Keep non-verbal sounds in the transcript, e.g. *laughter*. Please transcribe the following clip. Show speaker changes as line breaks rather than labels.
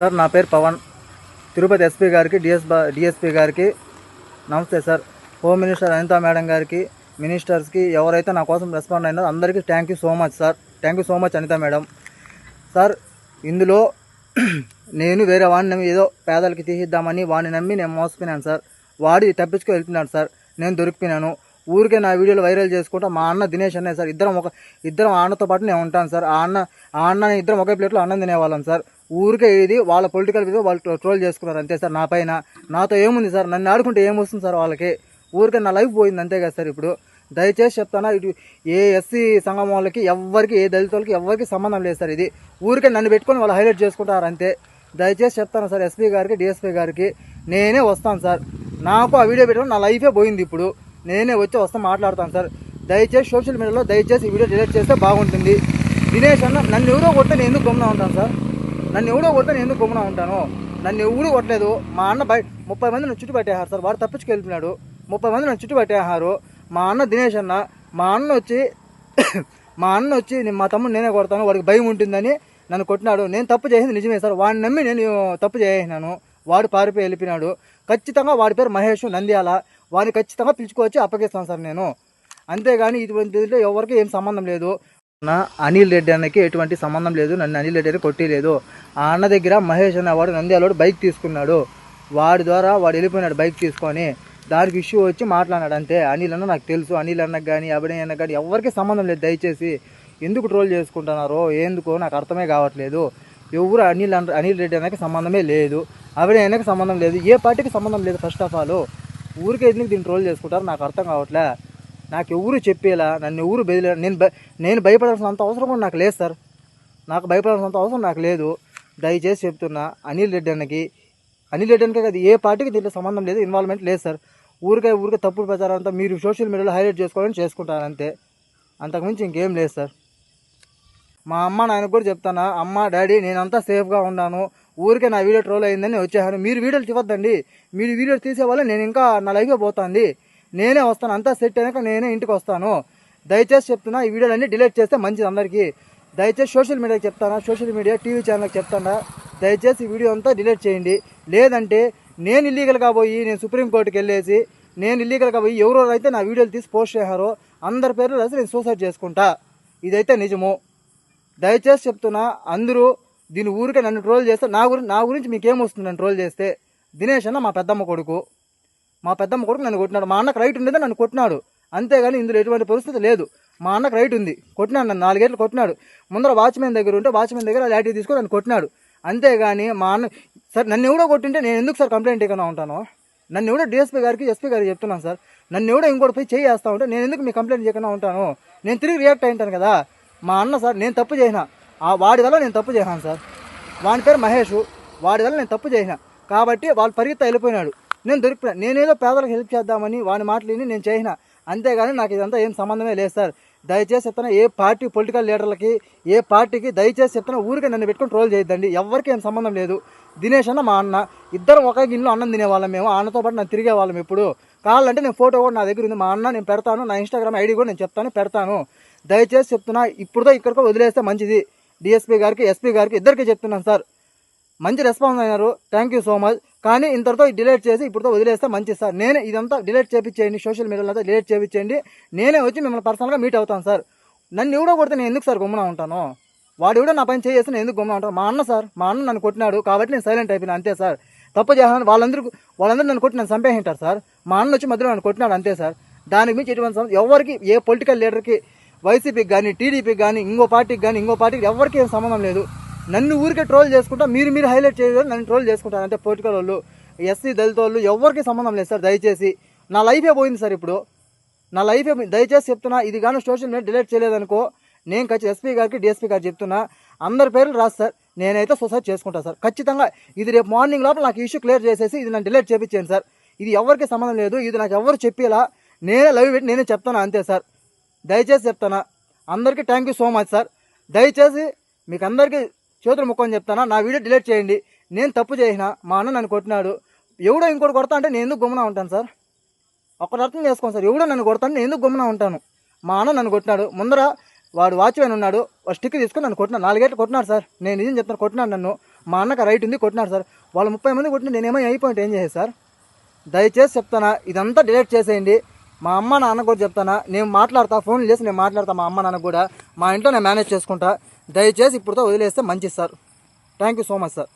Sir నా పేరు Pawan. Tirupati SP గారికి డిఎస్ డిఎస్పీ గారికి నమస్తే sir. Home minister Anitha madam గారికి మినిస్టర్స్కి ఎవరైతే నా కోసం రెస్పాండ్ అయినారో అందరికీ thank you so much sir thank you so much Anitha madam. Sir ఇందులో *clears throat* నేను వేరే వాడిని నమ్మి ఏదో పేదలకి తీసిద్దామని వాడిని నమ్మి నేను మోసపోయినాను సార్ వాడి తప్పించుకు వెళ్తున్నాడు సార్ నేను దొరికిపోయినాను. ఊరికే నా వీడియోలు వైరల్ చేసుకుంటా మా అన్న దినేష్ అన్నయ్య సార్ ఇద్దరం ఒక ఇద్దరం ఆ అన్నతో పాటు నేను ఉంటాను సార్ ఆ అన్న ఆ అన్న ఇద్దరం ఒకే ప్లేట్లో అన్నం తినేవాళ్ళం సార్ ఊరికే ఇది వాళ్ళ పొలిటికల్ మీద వాళ్ళు ట్రోల్ చేసుకున్నారు. అంతే సార్ నా పైన. నాతో ఏముంది సార్? నన్ను ఆడుకుంటే ఏమొస్తుంది సార్ వాళ్ళకి? ఊరికే నా లైఫ్ పోయింది అంతే కదా సార్ ఇప్పుడు. దయచేసి చెప్తానా ఇటు ఏ ఎస్సీ సంఘం వాళ్ళకి ఎవరికి ఏ దళితులకి ఎవరికి సంబంధం లేదు సార్ ఇది. ఊరికే నన్ను పెట్టుకొని వాళ్ళు హైలైట్ చేసుకుంటారు అంతే. దయచేసి చెప్తాను సార్ ఎస్పీ గారికి డిఎస్పీ గారికి? నేనే వస్తాను సార్. నాకు ఆ వీడియో పెట్టడం నా లైఫే పోయింది ఇప్పుడు. నేనే వచ్చి వస్తా మాట్లాడతాను సార్. దయచేసి సోషల్ మీడియాలో దయచేసి ఈ వీడియో డిలీట్ చేస్తే బాగుంటుంది. దినేష్ అన్న నన్ను ఎవరో కొట్టే నేను ఎందుకు గమ్మున ఉంటాను సార్? నన్ను ఎవడో కొడితే నేను ఎందుకు గమ్మున ఉంటాను? నన్ను ఎవడూ కొట్టలేదు. మా అన్న బయట ముప్పై మంది నన్ను చుట్టుపట్టేసారు సార్. వాడు తప్పించుకెళ్తున్నాడు ముప్పై మంది నన్ను చుట్టూ పట్టేశారు మా అన్న దినేష్ అన్న మా అన్న వచ్చి *coughs* మా అన్న వచ్చి నేను మా తమ్ముడు నేనే కొడతాను వాడికి భయం ఉంటుందని నన్ను కొట్టినాడు. నేను తప్పు చేసింది నిజమే సార్. వాడిని నమ్మి నేను తప్పు చేసినాను. వాడు పారిపోయి వెళ్ళిపోయినాడు. ఖచ్చితంగా వాడి పేరు మహేష్ నంద్యాల. వాడిని ఖచ్చితంగా పిలుచుకొచ్చి అప్పగిస్తాను సార్ నేను. అంతేగాని ఇటువంటి ఎవరికి ఏం సంబంధం లేదు. అనిల్ రెడ్డి అన్నకి ఎటువంటి సంబంధం లేదు నన్ను అనిల్ రెడ్డి అని కొట్టేయలేదు ఆ అన్న దగ్గర మహేష్ అనేవాడు నంద్యాలోడు బైక్ తీసుకున్నాడు. వాడి ద్వారా వాడు వెళ్ళిపోయినాడు బైక్ తీసుకొని. దానికి ఇష్యూ వచ్చి మాట్లాడినాడు అంతే. అనిల్ అన్న నాకు తెలుసు అనిల్ అన్నకు కానీ అభినయ్ అన్నకు కానీ ఎవరికి సంబంధం లేదు దయచేసి. ఎందుకు ట్రోల్ చేసుకుంటున్నారో ఎందుకో నాకు అర్థమే కావట్లేదు. ఎవరు అనిల్ అన్న అనిల్ రెడ్డి అన్నకి సంబంధమే లేదు. అభినయ్ అన్నకి సంబంధం లేదు. ఏ పార్టీకి సంబంధం లేదు ఫస్ట్ ఆఫ్ ఆల్ ఊరికే ఎందుకు దీన్ని ట్రోల్ చేసుకుంటారు నాకు అర్థం కావట్లే. నాకు ఎవరు చెప్పేలా నన్ను ఎవరు బెదిలే నేను నేను నేను భయపడాల్సినంత అవసరం కూడా నాకు లేదు సార్. నాకు భయపడాల్సిన అంత అవసరం నాకు లేదు. దయచేసి చెప్తున్నా అనిల్ రెడ్డి అన్నకి అనిల్ రెడ్డి అన్నకే కదా ఏ పార్టీకి దీంట్లో సంబంధం లేదు ఇన్వాల్వ్మెంట్ లేదు సార్. ఊరికే ఊరికే తప్పుడు ప్రచారం అంతా మీరు సోషల్ మీడియాలో హైలైట్ చేసుకోవాలని చేసుకుంటారు అంతే అంతకుమించి ఇంకేం లేదు సార్. మా అమ్మ నాయనకు కూడా చెప్తానా అమ్మ డాడీ నేనంతా సేఫ్గా ఉన్నాను. ఊరికే నా వీడియో ట్రోల్ అయిందని వచ్చేసాను. మీరు వీడియోలు తీవద్దండి మీరు వీడియోలు తీసేవాళ్ళ నేను ఇంకా నా లైఫే పోతుంది. నేనే వస్తాను అంతా సెట్ అయినాక నేనే ఇంటికి వస్తాను. దయచేసి చెప్తున్నా ఈ వీడియోలన్నీ డిలీట్ చేస్తే మంచిది అందరికీ. దయచేసి సోషల్ మీడియాకి చెప్తానా సోషల్ మీడియా టీవీ ఛానల్కి చెప్తానా? దయచేసి ఈ వీడియో అంతా డిలీట్ చేయండి. లేదంటే నేను ఇల్లీగల్గా పోయి నేను సుప్రీంకోర్టుకి వెళ్ళేసి నేను ఇల్లీగల్గా పోయి ఎవరో అయితే నా వీడియోలు తీసి పోస్ట్ చేశారో అందరి పేర్లు రాసి నేను సూసైడ్ చేసుకుంటా. ఇదైతే నిజము. దయచేసి చెప్తున్నా అందరూ దీని ఊరికే నన్ను ట్రోల్ చేస్తే నా గురించి నా గురించి మీకేమొస్తుంది నన్ను ట్రోల్ చేస్తే? దినేష్ అన్న మా పెద్దమ్మ కొడుకు. మా పెద్దమ్మ కొడుకు నన్ను కొట్టినాడు. మా అన్నకు రైట్ ఉండేది నన్ను కొట్టినాడు. అంతేగాని ఇందులో ఎటువంటి పరిస్థితి లేదు. మా అన్నకు రైట్ ఉంది. కొట్టినాడు నన్ను. నాలుగేళ్ళు కొట్టినాడు. ముందర వాచ్మెన్ దగ్గర ఉంటే వాచ్మెన్ దగ్గర లాఠీ తీసుకొని నన్ను కొట్టినాడు. అంతేగాని మా అన్న సార్ నన్ను ఎవడో కొట్టింటే నేను ఎందుకు సార్ కంప్లైంట్ ఇవ్వకుండా ఉంటాను? నన్ను ఎవడో డిఎస్పీ గారికి ఎస్పీ గారికి చెప్తున్నాను సార్ నన్ను ఎవడో ఇంకోటి పోయి చేయి ఉంటే నేను ఎందుకు మీ కంప్లైంట్ చేయకుండా ఉంటాను? నేను తిరిగి రియాక్ట్ అయింటాను కదా. మా అన్న సార్ నేను తప్పు చేసిన. ఆ వాడి వల్ల నేను తప్పు చేశాను సార్ వాని పేరు మహేష్. వాడి వల్ల నేను తప్పు చేసిన. కాబట్టి వాళ్ళు పరిగెత్త వెళ్ళిపోయినాడు. నేను దొరికిపోయినా. నేనేదో పేదలకు హెల్ప్ చేద్దామని వాని మాటలు విని నేను చేసిన. అంతేగాని నాకు ఇదంతా ఏం సంబంధమే లేదు సార్. దయచేసి చెప్తున్నా ఏ పార్టీ పొలిటికల్ లీడర్లకి ఏ పార్టీకి దయచేసి చెప్తున్నా ఊరికే నన్ను పెట్టుకొని ట్రోల్ చేయొద్దండి. ఎవరికి ఏం సంబంధం లేదు. దినేష్ అన్న మా అన్న. ఇద్దరం ఒక గిన్నెలో అన్నం తినేవాళ్ళం మేము. అన్నతో పాటు నేను తిరిగే వాళ్ళం ఎప్పుడు. కావాలంటే నేను ఫోటో కూడా నా దగ్గర ఉంది. మా అన్న నేను పెడతాను. నా ఇన్స్టాగ్రామ్ ఐడి కూడా నేను చెప్తాను పెడతాను. దయచేసి చెప్తున్నా ఇప్పుడుతో ఇక్కడికో వదిలేస్తే మంచిది. డిఎస్పీ గారికి ఎస్పీ గారికి ఇద్దరికి చెప్తున్నాను సార్. మంచి రెస్పాన్స్ అయినారు. థ్యాంక్ యూ సో మచ్ కానీ ఇంతటితో డిలీట్ చేసి ఇప్పుడుతో వదిలేస్తే మంచిది సార్. నేనే ఇదంతా డిలీట్ చేయించేయండి సోషల్ మీడియాలో అంతా డిలీట్ చేయించేయండి నేనే వచ్చి మిమ్మల్ని పర్సనల్గా మీట్ అవుతాను సార్. నన్ను ఎవడో కొడితే నేను ఎందుకు సార్ గుమ్మన ఉంటాను? వాడు ఎవడో నా పని చేసి నేను ఎందుకు గుమ్మన ఉంటాను? మా అన్న సార్ మా అన్న నన్ను కొట్టినాడు కాబట్టి నేను సైలెంట్ అయిపోయినా అంతే సార్. తప్పు చేస్తాను వాళ్ళందరూ వాళ్ళందరూ నన్ను కొట్టి నన్ను చంపేసింటారు సార్. మా అన్న వచ్చి మధ్యలో నన్ను కొట్టినాడు అంతే సార్. దానికి మించి ఎటువంటి సమస్య ఎవరికి ఏ పొలిటికల్ లీడర్కి వైసీపీకి కానీ టీడీపీకి కానీ ఇంకో పార్టీకి కానీ ఇంకో పార్టీకి ఎవరికి ఏం సంబంధం లేదు. నన్ను ఊరికే ట్రోల్ చేసుకుంటా మీరు మీరు హైలైట్ చేయడం నన్ను ట్రోల్ చేసుకుంటారు. అంటే పొలిటికల్ వాళ్ళు ఎస్సీ దళిత వాళ్ళు ఎవరికి సంబంధం లేదు సార్ దయచేసి. నా లైఫే పోయింది సార్ ఇప్పుడు. నా లైఫ్ దయచేసి చెప్తున్నా ఇది కానీ సోషల్ మీడియా డిలీట్ చేయలేదనుకో నేను ఖచ్చితంగా ఎస్పీ గారికి డిఎస్పీ గారికి చెప్తున్నా అందరి పేర్లు రాదు సార్. నేనైతే సొసైడ్ చేసుకుంటా సార్. ఖచ్చితంగా ఇది రేపు మార్నింగ్ లోపల నాకు ఇష్యూ క్లియర్ చేసేసి ఇది నన్ను డిలీట్ చేయించాను సార్. ఇది ఎవరికి సంబంధం లేదు ఇది నాకు ఎవరు చెప్పేలా నేనే లైవ్ పెట్టి నేనే చెప్తాను అంతే సార్. దయచేసి చెప్తాను అందరికీ thank you so much sir. దయచేసి మీకు అందరికీ చేతులు ముక్కని చెప్తానా? నా వీడియో డిలీట్ చేయండి. నేను తప్పు చేసిన మా అన్న నన్ను కొట్టినాడు. ఎవడో ఇంకోటి కొడతా అంటే నేను ఎందుకు గుమ్మన ఉంటాను సార్? ఒకటి అర్థం చేసుకోండి సార్. ఎవడో నన్ను కొడతాను నేను ఎందుకు గమ్మున ఉంటాను? మా అన్న నన్ను కొట్టినాడు. ముందర వాడు వాచ్మెన్ ఉన్నాడు. వాడు స్టిక్ తీసుకుని నన్ను కొట్టినాడు. నాలుగేట్లు కొట్టినాడు సార్. నేను నిజం చెప్తాను కొట్టినాడు నన్ను. మా అన్నకు రైట్ ఉంది కొట్టినాడు సార్. వాళ్ళు ముప్పై మంది కొట్టిన నేనేమో అయిపోయింట్ ఏం చేసేది సార్? దయచేసి చెప్తానా? ఇదంతా డిలీట్ చేసేయండి. మా అమ్మ నాన్న కూడా చెప్తానా? నేను మాట్లాడతా ఫోన్ చేసి నేను మాట్లాడతా మా అమ్మ నాన్న కూడా. మా ఇంట్లో నేను మేనేజ్ చేసుకుంటా. దయచేసి ఇప్పుడుతో వదిలేస్తే మంచిది sir. Thank you so much sir